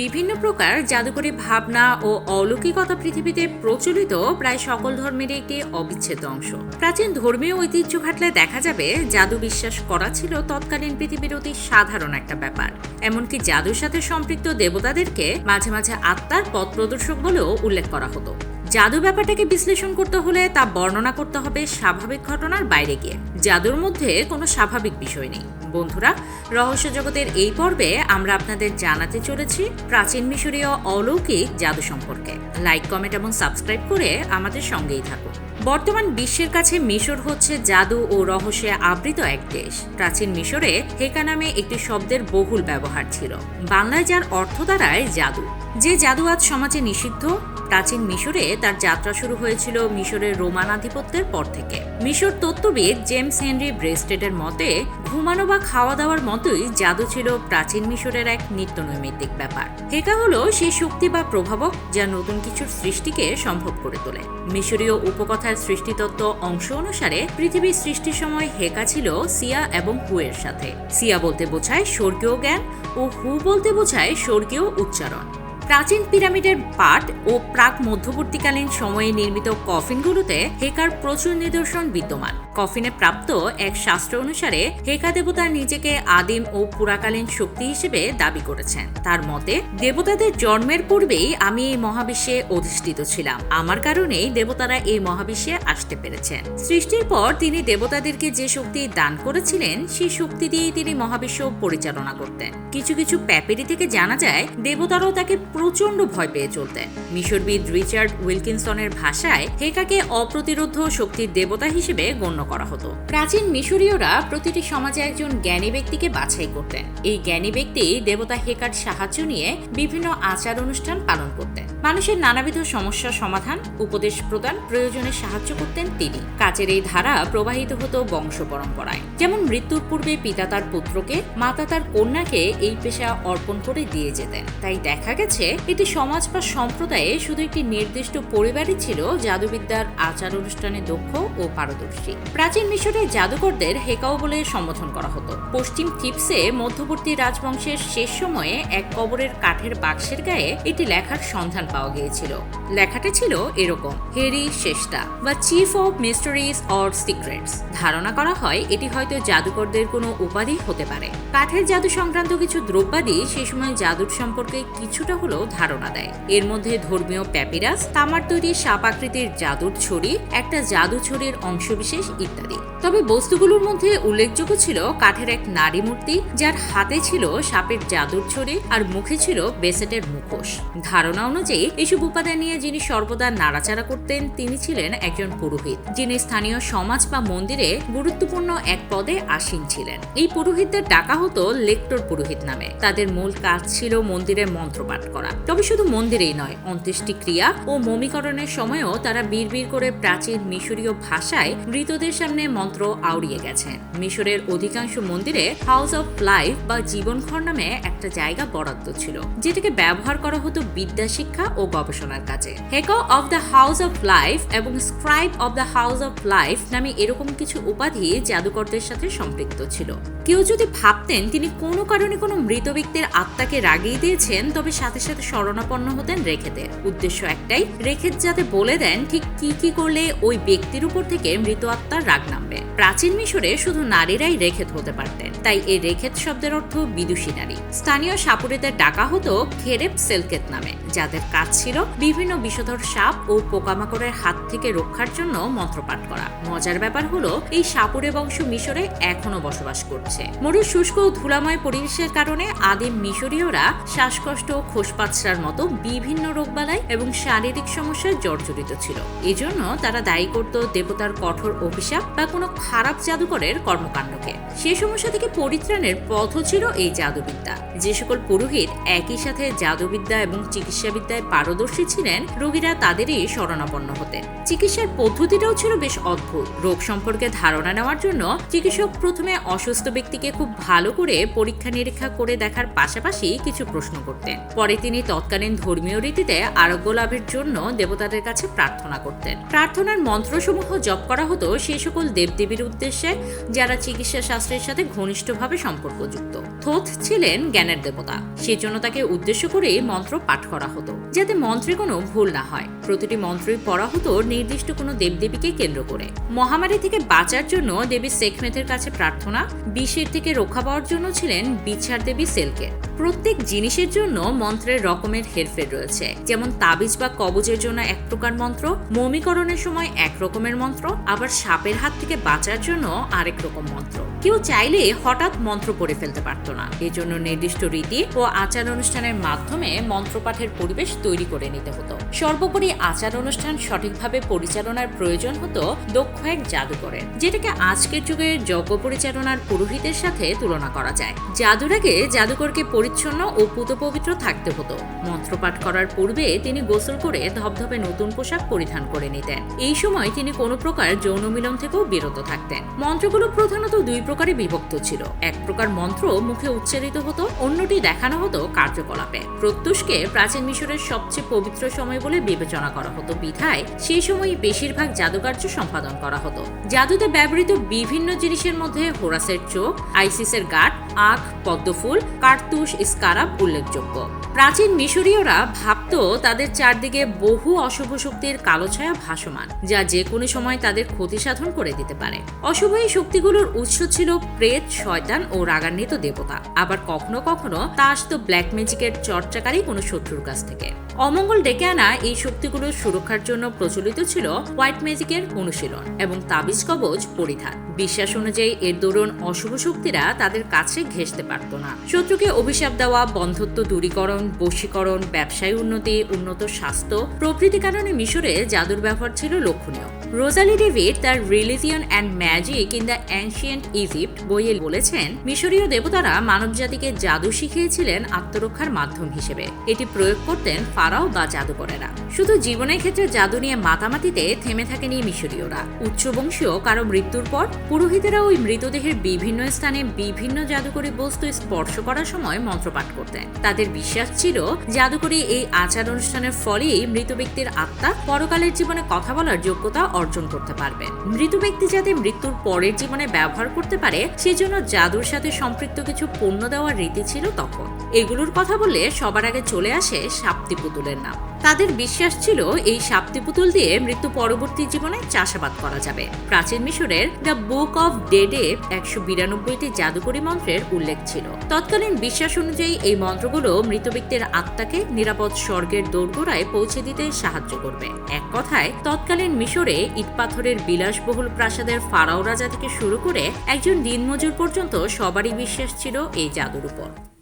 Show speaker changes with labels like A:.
A: বিভিন্ন প্রকার জাদুকরী ভাবনা ও অলৌকিকতা পৃথিবীতে প্রচলিত প্রায় সকল ধর্মের একটি অবিচ্ছেদ্য অংশ। প্রাচীন ধর্মীয় ঐতিহ্য ঘাটলে দেখা যাবে জাদু বিশ্বাস করা ছিল তৎকালীন পৃথিবীর অতি সাধারণ একটা ব্যাপার। এমনকি জাদুর সাথে সম্পৃক্ত দেবতাদেরকে মাঝে মাঝে আত্মার পথ প্রদর্শক বলেও উল্লেখ করা হতো। জাদু ব্যাপারটাকে বিশ্লেষণ করতে হলে তা বর্ণনা করতে হবে স্বাভাবিক ঘটনার বাইরে গিয়ে। জাদুর মধ্যে কোনো স্বাভাবিক বিষয় নেই। বন্ধুরা, রহস্য জগতের এই পর্বে আমরা আপনাদের জানাতে চলেছি প্রাচীন মিশরীয় অলৌকিক জাদু সম্পর্কে। লাইক কমেন্ট এবং সাবস্ক্রাইব করে আমাদের সঙ্গেই থাকুন। বর্তমান বিশ্বের কাছে মিশর হচ্ছে জাদু ও রহস্যে আবৃত এক দেশ। প্রাচীন মিশরে হেকা নামে একটি শব্দের বহুল ব্যবহার ছিল। বাংলায় যার অর্থ দ্বারায় জাদু। যে জাদু আজ সমাজে নিষিদ্ধ প্রাচীন মিশরে তার যাত্রা শুরু হয়েছিল মিশরের রোমান আধিপত্যের পর থেকে। মিশর তত্ত্ববিদ জেমস হেনরি ব্রেস্টেডের মতে, ঘুমানো বা খাওয়া দাওয়ার মতোই জাদু ছিল প্রাচীন মিশরের এক নিত্য নৈমিত্তিক ব্যাপার। হেকা হলো সেই শক্তি বা প্রভাবক যা নতুন কিছুর সৃষ্টিকে সম্ভব করে তোলে। মিশরীয় উপকথার সৃষ্টিতত্ত্ব অংশ অনুসারে পৃথিবীর সৃষ্টির সময় হেকা ছিল সিয়া এবং হুয়ের সাথে। সিয়া বলতে বোঝায় স্বর্গীয় জ্ঞান ও হু বলতে বোঝায় স্বর্গীয় উচ্চারণ। প্রাচীন পিরামিডের পাট ও প্রাক মধ্যবর্তীকালীন সময়ে নির্মিত কফিনগুলোতে হেকার প্রচুর নিদর্শন বিদ্যমান। কফিনে প্রাপ্ত এক শাস্ত্র অনুসারে হেকা দেবতা নিজেকে আদিম ও পুরাকালীন শক্তি হিসেবে দাবি করেছেন। তার মতে, দেবতাদের জন্মের পূর্বেই আমি এই মহাবিশ্বে অধিষ্ঠিত ছিলাম। আমার কারণেই দেবতারা এই মহাবিশ্বে আসতে পেরেছেন। সৃষ্টির পর তিনি দেবতাদেরকে যে শক্তি দান করেছিলেন, সেই শক্তি দিয়েই তিনি মহাবিশ্ব পরিচালনা করতেন। কিছু কিছু প্যাপেরি থেকে জানা যায়, দেবতারাও তাকে প্রচণ্ড ভয় পেয়ে চলতেন। মিশরবিদ রিচার্ড উইলকিনসনের ভাষায় হেকাকে অপ্রতিরোধ শক্তির দেবতা হিসেবে গণ্য করা হতো। প্রাচীন মিশরীয়রা প্রতিটি সমাজে একজন জ্ঞানী ব্যক্তিকে বাছাই করতেন। এই জ্ঞানী ব্যক্তি দেবতা হেকার সাহায্য নিয়ে বিভিন্ন আচার অনুষ্ঠান পালন করতেন। মানুষের নানাবিধ সমস্যার সমাধান, উপদেশ প্রদান, প্রয়োজনে সাহায্য করতেন তিনি। কাজের এই ধারা প্রবাহিত হতো বংশ পরম্পরায়। যেমন মৃত্যুর পূর্বে পিতা তার পুত্রকে, মাতা তার কন্যাকে এই পেশা অর্পণ করে দিয়ে যেতেন। তাই দেখা গেছে, এটি সমাজ বা সম্প্রদায়ে শুধু একটি নির্দিষ্ট পরিবারই ছিল, জাদুবিদ্যার আচার অনুষ্ঠানে দক্ষ ও পারদর্শী। প্রাচীন মিশরে জাদুকরদের হেকাও বলে সম্বোধন করা হতো। পশ্চিম থিপসে মধ্যবর্তী রাজবংশের শেষ সময়ে এক কবরের কাঠের বাক্সের গায়ে এটি লেখার সন্ধান পাওয়া গিয়েছিল। লেখাটি ছিল এরকম, হেরি শেষ্টা বা chief of mysteries or secrets. ধারণা করা হয়, এটি হয়তো জাদুকরদের কোনো উপাধি হতে পারে। কাঠের জাদু সংক্রান্ত কিছু দ্রব্যাদি সে সময় জাদুর সম্পর্কে কিছুটা হলেও ধারণা দেয়। এর মধ্যে ধর্মীয় প্যাপিরাস, তামার তৈরি সাপ আকৃতির জাদুর ছড়ি, একটা জাদু ছড়ির অংশবিশেষ ইত্যাদি। তবে বস্তুগুলোর মধ্যে উল্লেখযোগ্য ছিল কাঠের এক নারী মূর্তি, যার হাতে ছিল সাপের জাদুর ছড়ি আর মুখে ছিল বেসেটের মুখোশ। ধারণা অনুযায়ী এসব উপাদান নিয়ে যিনি সর্বদা নাড়াচাড়া করতেন, তিনি ছিলেন একজন পুরোহিত, যিনি স্থানীয় সমাজ বা মন্দিরে গুরুত্বপূর্ণ এক পদে আসীন ছিলেন। এই পুরোহিতদের ডাকা হতো লেক্টর পুরোহিত নামে। তাদের মূল কাজ ছিল মন্দিরে মন্ত্রপাঠ করা। তবে শুধু মন্দিরেই নয় অন্ত্যেষ্টি ক্রিয়া ও মমিকরণের সময়ও তারা বিড়বিড় করে প্রাচীন মিশরীয় ভাষায় মৃতদের সামনে মন্ত্র আউড়িয়ে গেছেন। মিশরের অধিকাংশ মন্দিরে হাউস অফ লাইফ বা জীবনঘর নামে একটা জায়গা বরাদ্দ ছিল, যেটাকে ব্যবহার করা হতো বিদ্যা শিক্ষা ও গবেষণার কাজে। Heka of the house of life এবং scribe of the house of life নামে এরকম কিছু উপাধি জাদুকরদের সাথে সম্পৃক্ত ছিল। কেউ যদি ভাবতেন তিনি কোনো কারণে কোনো মৃত ব্যক্তির আত্মাকে রাগিয়ে দিয়েছেন, তবে সাথে সাথে শরণাপন্ন হতেন রেখেতের উদ্দেশ্য একটাই রেখেত যাতে বলে দেন ঠিক কি কি করলে ওই ব্যক্তির উপর থেকে মৃত আত্মার রাগ নামবে। প্রাচীন মিশরে শুধু নারীরাই রেখেত হতে পারতেন, তাই এই রেখেত শব্দের অর্থ বিদুষী নারী। স্থানীয় সাপুরেদের ডাকা হতো খেরেপ সেলকেত নামে, যাদের কাজ ছিল বিভিন্ন বিষধর সাপ ও পোকামাকড়ের হাত থেকে রক্ষার জন্য মন্ত্রপাঠ করা। মজার ব্যাপার হলো, এই সাপুরে বংশ মিশরে এখনও বসবাস করছে। মরুর শুষ্ক ও ধুলাময় পরিবেশের কারণে আদিম মিশরীয়রা শ্বাসকষ্ট ও খোসপাচড়ার মতো বিভিন্ন রোগবালাই এবং শারীরিক সমস্যায় জর্জরিত ছিল। এজন্য তারা দায়ী করত দেবতার কঠোর অভিশাপ বা কোনো খারাপ জাদুকরের কর্মকাণ্ডকে। সে সমস্যা থেকে পরিত্রাণের পথও ছিল এই জাদুবিদ্যা। যে সকল পুরোহিত একই সাথে জাদুবিদ্যা এবং চিকিৎসাবিদ্যায় পারদর্শী ছিলেন রোগীরা তাদেরই শরণাপন্ন হতেন। চিকিৎসার পদ্ধতিটাও ছিল বেশ অদ্ভুত। রোগ সম্পর্কে ধারণা নেওয়ার জন্য চিকিৎসক প্রথমে অসুস্থ ব্যক্তিকে খুব ভালো করে পরীক্ষা নিরীক্ষা করে দেখার পাশাপাশি কিছু প্রশ্ন করতেন। পরে তিনি তৎকালীন ধর্মীয় রীতিতে আরোগ্য লাভের জন্য দেবতাদের কাছে প্রার্থনা করতেন। প্রার্থনার মন্ত্রসমূহ জপ করা হতো সেই সকল দেবদেবীর উদ্দেশ্যে, যারা চিকিৎসা শাস্ত্রের সাথে ঘনিষ্ঠভাবে সম্পর্কযুক্ত। থোথ ছিলেন জ্ঞানের দেবতা। সেজন্য তাকে উদ্দেশ্য করে মন্ত্র পাঠ করা হতো। যাতে মন্ত্রে কোনো ভুল না হয়। প্রতিটি মন্ত্রই পড়া হতো নির্দিষ্ট কোনো দেবদেবীকে কেন্দ্র করে। মহামারী থেকে বাঁচার জন্য দেবী সেখমেথের কাছে প্রার্থনা, বিষের থেকে রক্ষা পাওয়ার জন্য ছিলেন বিছার দেবী সেলকে। প্রত্যেক জিনিসের জন্য মন্ত্রের রকমের হেরফের রয়েছে, যেমন তাবিজ বা কবজের জন্য এক প্রকার মন্ত্র, মমিকরণের সময় এক রকমের মন্ত্র, আবার সাপের হাত থেকে বাঁচার জন্য আরেক রকম মন্ত্র। কেউ চাইলে হঠাৎ মন্ত্র পড়ে ফেলতে পারতো না। এজন্য নির্দিষ্ট রীতি ও আচার অনুষ্ঠানের মাধ্যমে মন্ত্রপাঠের পরিবেশ তৈরি করে নিতে হতো। সর্বোপরি আচার অনুষ্ঠান সঠিকভাবে পরিচালনার প্রয়োজন হতো দক্ষ এক জাদুকরের, যেটাকে আজকের যুগে যজ্ঞ পরিচালনার পুরোহিতের সাথে তুলনা করা যায়। জাদুর আগে জাদুকরকে পরিচ্ছন্ন ও পুত পবিত্র থাকতে হতো। মন্ত্রপাঠ করার পূর্বে তিনি গোসল করে ধবধবে নতুন পোশাক পরিধান করে নিতেন। এই সময় তিনি কোনো প্রকার যৌন মিলন থেকেও বিরত থাকতেন। মন্ত্রগুলো প্রধানত দুই প্রকারে বিভক্ত ছিল। এক প্রকার মন্ত্র মুখে উচ্চারিত হতো, অন্যটি দেখানো হতো কার্যকলাপে। প্রত্যুষকে প্রাচীন মিশরের সবচেয়ে পবিত্র সময় বলে বিবেচনা করা হতো বিধায় সেই সময় বেশিরভাগ জাদুকার্য সম্পাদন করা হতো। জাদুতে ব্যবহৃত বিভিন্ন জিনিসের মধ্যে হোরাসের চোখ, আইসিসের গাঠ আখ, পদ্মফুল, কার্তুস স্কারাব উল্লেখযোগ্য। প্রাচীন মিশরীয়রা ভাবত তাদের চারদিকে বহু অশুভ শক্তির কালো ছায়া ভাসমান, যা যে কোনো সময় তাদের ক্ষতি সাধন করে দিতে পারে। অশুভ এই শক্তিগুলোর উৎস ছিল প্রেত, শয়তান ও রাগান্বিত দেবতা। আবার কখনো কখনো তা আসতো ব্ল্যাক ম্যাজিকের চর্চাকারী কোনো শত্রুর কাছ থেকে। অমঙ্গল ডেকে আনা এই শক্তিগুলোর সুরক্ষার জন্য প্রচলিত ছিল হোয়াইট ম্যাজিকের অনুশীলন এবং তাবিজ কবচ পরিধান। বিশ্বাস অনুযায়ী এর দরুন অশুভ শক্তিরা তাদের কাছে ঘেঁষতে পারত না। শত্রুকে অভিশাপ দেওয়া, বন্ধত্ব দূরীকরণ, বশীকরণ, ব্যবসায় উন্নতি, উন্নত স্বাস্থ্য প্রভৃতি কারণে মিশরে জাদুর ব্যবহার ছিল লক্ষণীয়। রোজালি ডেভিড তার religion and magic in the ancient Egypt বইয়ে বলেছেন, মিশরীয় দেবতারা মানবজাতিকে জাদু শিখিয়েছিলেন আত্মরক্ষার মাধ্যম হিসেবে। এটি প্রয়োগ করতেন ফারাও বা জাদুকরেরা। শুধু জীবনের ক্ষেত্রে জাদু নিয়ে মাতামাতিতে থেমে থাকেনি মিশরীয়রা। উচ্চবংশীয় কারও মৃত্যুর পর পুরোহিতেরা ওই মৃতদেহের বিভিন্ন স্থানে বিভিন্ন জাদুকরী বস্তু স্পর্শ করার সময় মন্ত্রপাঠ করতেন। তাদের বিশ্বাস ছিল, জাদুকরী এই আচার অনুষ্ঠানের ফলেই মৃত ব্যক্তির আত্মা পরকালের জীবনে কথা বলার যোগ্যতা অর্জন করতে পারবে। মৃত ব্যক্তি যাতে মৃত্যুর পরের জীবনে ব্যবহার করতে পারে, সেজন্য জাদুর সাথে সম্পৃক্ত কিছু পণ্য দেওয়ার রীতি ছিল তখন। এগুলোর কথা বললে সবার আগে চলে আসে সাপ্তি পুতুলের নাম। তাদের বিশ্বাস ছিল এই সাপ্তি পুতুল দিয়ে মৃত্যু পরবর্তী জীবনে চাষাবাদ করা যাবে। প্রাচীন মিশরের দ্য বুক অফ ডেডে একশো বিরানব্বইটি জাদুকরী মন্ত্রের উল্লেখ ছিল। তৎকালীন বিশ্বাস অনুযায়ী এই মন্ত্রগুলো মৃত ব্যক্তির আত্মাকে নিরাপদ স্বর্গের দোরগোড়ায় পৌঁছে দিতে সাহায্য করবে। এক কথায়, তৎকালীন মিশরে ইটপাথরের বিলাসবহুল প্রাসাদের ফারাও রাজা থেকে শুরু করে একজন দিনমজুর পর্যন্ত সবারই বিশ্বাস ছিল এই জাদুর উপর।